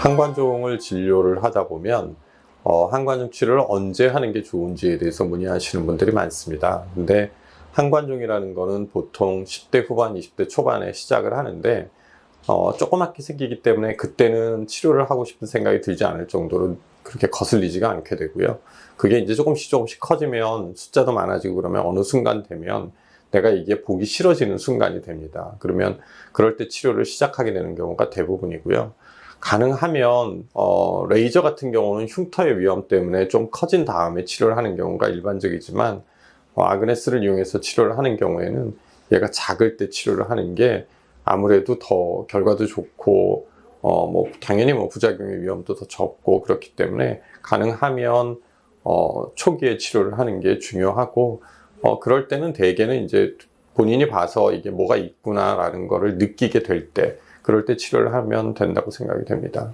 항관종을 진료를 하다 보면 어, 항관종 치료를 언제 하는 게 좋은지에 대해서 문의하시는 분들이 많습니다. 근데 항관종이라는 거는 보통 10대 후반, 20대 초반에 시작을 하는데 어, 조그맣게 생기기 때문에 그때는 치료를 하고 싶은 생각이 들지 않을 정도로 그렇게 거슬리지가 않게 되고요. 그게 이제 조금씩 조금씩 커지면 숫자도 많아지고 그러면 어느 순간 되면 내가 이게 보기 싫어지는 순간이 됩니다. 그러면 그럴 때 치료를 시작하게 되는 경우가 대부분이고요. 가능하면 어, 레이저 같은 경우는 흉터의 위험 때문에 좀 커진 다음에 치료를 하는 경우가 일반적이지만 어, 아그네스를 이용해서 치료를 하는 경우에는 얘가 작을 때 치료를 하는 게 아무래도 더 결과도 좋고 어, 뭐 당연히 뭐 부작용의 위험도 더 적고 그렇기 때문에 가능하면 어, 초기에 치료를 하는 게 중요하고 어, 그럴 때는 대개는 이제 본인이 봐서 이게 뭐가 있구나라는 거를 느끼게 될 때, 그럴 때 치료를 하면 된다고 생각이 됩니다.